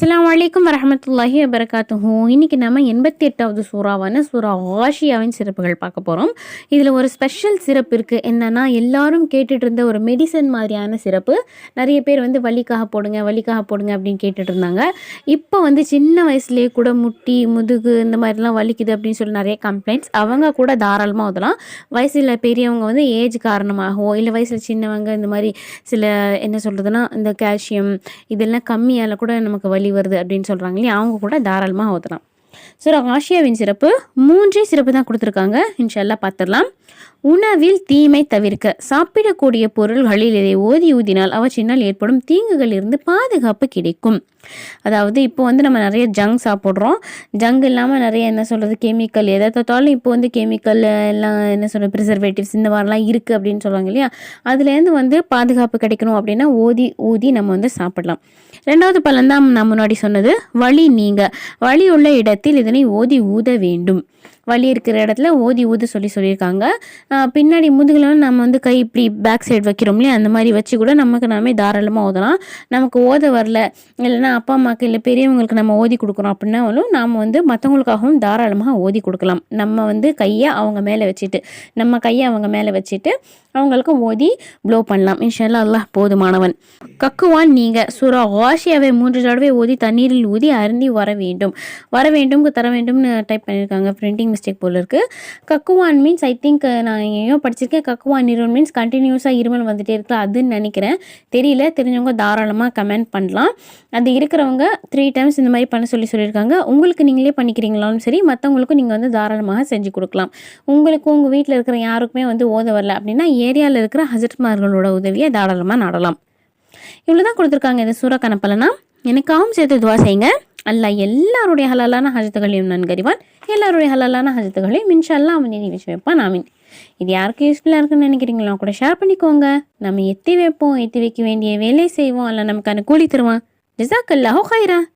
அஸ்லாம் வலைக்கம் வரமத்துல்லாஹி வபரகாத்துஹூ. இன்னைக்கு நம்ம எண்பத்தி எட்டாவது சூறாவான சூறா ஆஷியாவின் சிறப்புகள் பார்க்க போகிறோம் இதில் ஒரு ஸ்பெஷல் சிறப்பு இருக்குது என்னென்னா எல்லாரும் கேட்டுட்டு இருந்த ஒரு மெடிசன் மாதிரியான சிறப்பு. நிறைய பேர் வந்து வலிக்காக போடுங்க வலிக்காக போடுங்க அப்படின்னு கேட்டுட்டு இருந்தாங்க இப்போ வந்து சின்ன வயசுலேயே கூட முட்டி முதுகு இந்த மாதிரிலாம் வலிக்குது அப்படின்னு சொல்லி நிறைய கம்ப்ளைண்ட்ஸ் அவங்க கூட தாராளமாக ஊதலாம் வயசில் பெரியவங்க வந்து ஏஜ் காரணமாகவோ இல்லை வயசில் சின்னவங்க இந்த மாதிரி சில என்ன சொல்கிறதுனா இந்த கால்சியம் இதெல்லாம் கம்மியால் கூட நமக்கு வலி வருது அப்படின்னு சொல்கிறாங்க இல்லையா? அவங்க கூட தாராளமாக ஊற்றலாம் ஸோ ஆசியாவின் சிறப்பு மூன்றே சிறப்பு தான் கொடுத்துருக்காங்க. இன்ஷால்லா பார்த்துடலாம் உணவில் தீமை தவிர்க்க சாப்பிடக்கூடிய பொருள்களில் இதை ஓதி ஊதினால் அவற்றினால் ஏற்படும் தீங்குகள் இருந்து பாதுகாப்பு கிடைக்கும். அதாவது இப்போ வந்து நம்ம நிறைய ஜங்க் சாப்பிட்றோம். ஜங்க் இல்லாமல் நிறைய என்ன சொல்கிறது கெமிக்கல் எதை தொட்டாலும் இப்போ வந்து கெமிக்கல் எல்லாம் என்ன சொல்கிறது ப்ரிசர்வேட்டிவ்ஸ் இந்த மாதிரிலாம் இருக்குது அப்படின்னு சொல்லுவாங்க இல்லையா? அதுலேருந்து வந்து பாதுகாப்பு கிடைக்கணும் அப்படின்னா ஓதி ஊதி நம்ம வந்து சாப்பிடலாம். ரெண்டாவது பலன் தான் நான் முன்னாடி சொன்னது வழி நீங்க. வழி உள்ள இடத்தில் இதனை ஓதி ஊத வேண்டும். வலி இருக்கிற இடத்துல ஓதி ஊது சொல்லி சொல்லியிருக்காங்க. பின்னாடி முதுகுலாம் நம்ம வந்து கை இப்படி பேக் சைடு வைக்கிறோம் இல்லையா? அந்த மாதிரி வச்சு கூட நமக்கு நாமே தாராளமாக ஓதலாம் நமக்கு ஓத வரல. இல்லைன்னா அப்பா அம்மாவுக்கு இல்லை பெரியவங்களுக்கு நம்ம ஓதி கொடுக்குறோம் அப்படின்னாலும் நாம் வந்து மற்றவங்களுக்காகவும் தாராளமாக ஓதி கொடுக்கலாம். நம்ம வந்து கையை அவங்க மேலே வச்சுட்டு நம்ம கையை அவங்க மேலே வச்சுட்டு அவங்களுக்கு ஓதி ப்ளோ பண்ணலாம். இன்ஷால்லா அல்லாஹ் போதுமானவன். கக்குவான் நீங்கள் சூரா வாஷியாவை மூன்று தடவை ஓதி தண்ணீரில் ஊதி அருந்தி வர வேண்டும். வர வேண்டும் தர வேண்டும்னு டைப் பண்ணியிருக்காங்க. பிரிண்டிங் மிஸ்டேக் போல் இருக்குது கக்குவான் மீன்ஸ் ஐ திங்க் நான் எங்கேயோ படிச்சிருக்கேன். கக்குவான் இருமல் மீன்ஸ் கண்டினியூஸாக இருமல் வந்துட்டே இருக்கு அதுன்னு நினைக்கிறேன். தெரியல. தெரிஞ்சவங்க தாராளமாக கமெண்ட் பண்ணலாம். அது இருக்கிறவங்க த்ரீ டைம்ஸ் இந்த மாதிரி பண்ண சொல்லி சொல்லியிருக்காங்க. உங்களுக்கு நீங்களே பண்ணிக்கிறீங்களாலும் சரி மற்றவங்களுக்கும் நீங்கள் வந்து தாராளமாக செஞ்சு கொடுக்கலாம். உங்களுக்கு உங்கள் வீட்டில் இருக்கிற யாருக்குமே வந்து ஓத வரல அப்படின்னா ஏரியாவில் இருக்கிற ஹசரத்மார்களோட உதவியை தாராளமாக நாடலாம். இவ்வளோ தான் கொடுத்துருக்காங்க இந்த சூறா கணப்பலனா எனக்காகவும் சேர்த்து துவா செய்யுங்க. அல்லாஹ் எல்லாருடைய ஹலாலான ஹஜத்துகளையும் நன்கறிவான். எல்லாருடைய ஹலாலான ஹஜத்துகளையும் இன்ஷால்லா அவன் நிதி வச்சு வைப்பான். ஆமீன். இது யாருக்கு யூஸ்ஃபுல்லாக இருக்குன்னு நினைக்கிறீங்களோ கூட ஷேர் பண்ணிக்கோங்க. நம்ம எத்தி வைப்போம் எத்தி வைக்க வேண்டிய வேலை செய்வோம். அல்ல நமக்கான கூலி தருவான். ஜிசாக்கல்லாஹோ ஹைரா